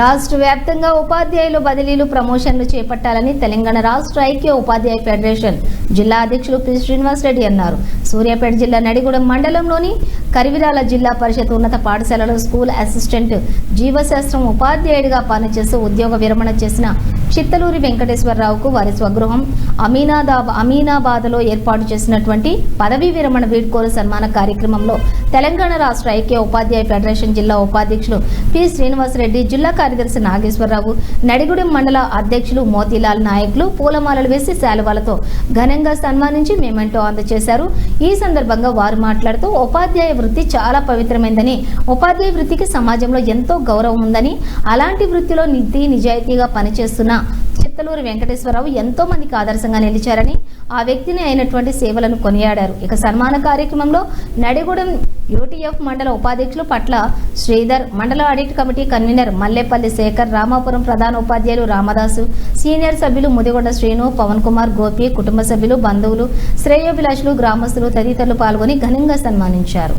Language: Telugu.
రాష్ట్ర వ్యాప్తంగా ఉపాధ్యాయులు బదిలీలు ప్రమోషన్లు చేపట్టాలని తెలంగాణ రాష్ట్ర ఐక్య ఉపాధ్యాయ ఫెడరేషన్ జిల్లా అధ్యక్షులు పి. శ్రీనివాసరెడ్డి అన్నారు. సూర్యాపేట జిల్లా నడిగూడెం మండలంలోని కరివిరాల జిల్లా పరిషత్ ఉన్నత పాఠశాలలో స్కూల్ అసిస్టెంట్ జీవశాస్త్రం ఉపాధ్యాయుడిగా పనిచేస్తూ ఉద్యోగ విరమణ చేసిన చిత్తలూరి వెంకటేశ్వరరావుకు వారి స్వగృహం అమీనాదాబ్ అమీనాబాద్లో ఏర్పాటు చేసినటువంటి పదవీ విరమణ వీడ్కోలు సన్మాన కార్యక్రమంలో తెలంగాణ రాష్ట్ర ఐక్య ఉపాధ్యాయ ఫెడరేషన్ జిల్లా ఉపాధ్యక్షులు పి. శ్రీనివాసరెడ్డి జిల్లా కార్యదర్శి నాగేశ్వరరావు నడిగుడెం మండల అధ్యక్షులు మోతీలాల్ నాయకులు పూలమాలలు వేసి శాలువాలతో ఘనంగా సన్మానించి మేమెంటో అందజేశారు. ఈ సందర్భంగా వారు మాట్లాడుతూ ఉపాధ్యాయ వృత్తి చాలా పవిత్రమైందని ఉపాధ్యాయ వృత్తికి సమాజంలో ఎంతో గౌరవం ఉందని అలాంటి వృత్తిలో నిధి నిజాయితీగా పనిచేస్తున్న చిత్తలూరి వెంకటేశ్వరరావు ఎంతో మందికి ఆదర్శంగా నిలిచారని ఆ వ్యక్తిని అయినటువంటి సేవలను కొనియాడారు. ఇక సన్మాన కార్యక్రమంలో నడిగూడెం యూటీఎఫ్ మండల ఉపాధ్యక్షులు పట్ల శ్రీధర్ మండల audit committee convener Mallepalli Sekhar Ramapuram ప్రధాన ఉపాధ్యాయులు రామదాసు సీనియర్ సభ్యులు ముదిగొండ శ్రీను పవన్ కుమార్ గోపి కుటుంబ సభ్యులు బంధువులు శ్రేయోభిలాషులు గ్రామస్తులు తదితరులు పాల్గొని ఘనంగా సన్మానించారు.